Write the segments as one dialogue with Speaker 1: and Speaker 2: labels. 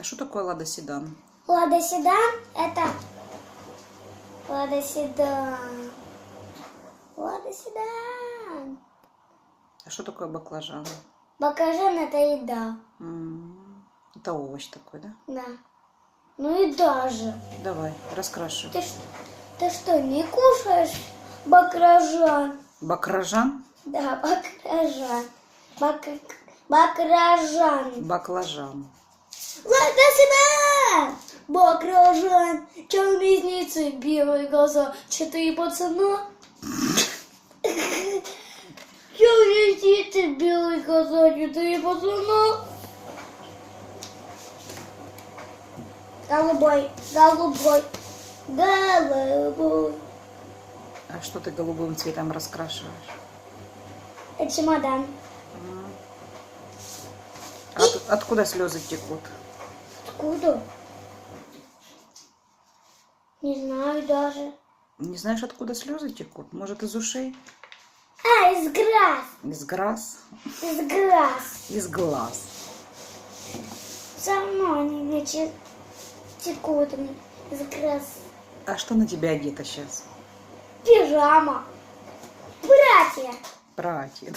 Speaker 1: А что такое Лада Седан?
Speaker 2: Лада Седан это... Лада Седан. Лада Седан.
Speaker 1: А что такое баклажан?
Speaker 2: Баклажан это еда.
Speaker 1: М, Это овощ такой, да?
Speaker 2: Да. Ну и даже.
Speaker 1: Давай, раскрашивай.
Speaker 2: Ты, ты что, не кушаешь баклажан?
Speaker 1: Баклажан?
Speaker 2: Да, баклажан. Бак... Баклажан.
Speaker 1: Баклажан.
Speaker 2: Лада Седан! Баклажан. Черные ресницы, белые глаза. Четыре пацана. Черные ресницы, белые глаза. Четыре пацана. Голубой, голубой, голубой.
Speaker 1: А что ты голубым цветом раскрашиваешь?
Speaker 2: Это чемодан.
Speaker 1: От- откуда слезы текут?
Speaker 2: Откуда? Не знаю даже.
Speaker 1: Не знаешь, откуда слезы текут? Может, из ушей?
Speaker 2: А, из глаз.
Speaker 1: Из глаз?
Speaker 2: Из глаз.
Speaker 1: Из глаз.
Speaker 2: Все равно они те- текут из глаз.
Speaker 1: А что на тебя одето сейчас?
Speaker 2: Пижама. Платье.
Speaker 1: Платье.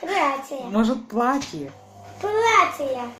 Speaker 2: Платье.
Speaker 1: Может, платье?
Speaker 2: Платье.